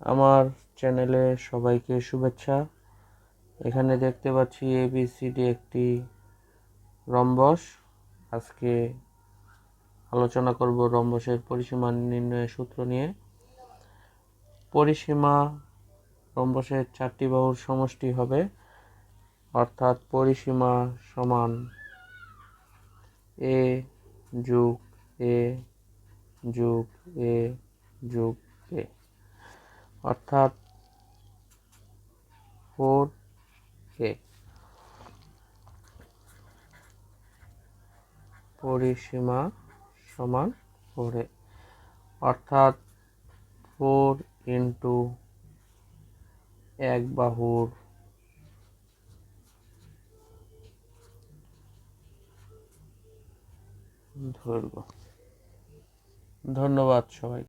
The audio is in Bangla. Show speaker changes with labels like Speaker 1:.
Speaker 1: আমার চ্যানেলে সবাইকে শুভেচ্ছা। এখানে দেখতে পাচ্ছি এবিসিডি একটি রম্বস। আজকে আলোচনা করব রম্বসের পরিসীমা নির্ণয়ের সূত্র নিয়ে। পরিসীমা রম্বসের চারটি বাহুর সমষ্টি হবে, অর্থাৎ পরিসীমা সমান এ যোগ এ যোগ এ যোগ এ অর্থাৎ ফোর এ পরিসীমা সমান এ অর্থাৎ ফোর ইন্টু এক বাহুর দৈর্ঘ্য। ধন্যবাদ সবাই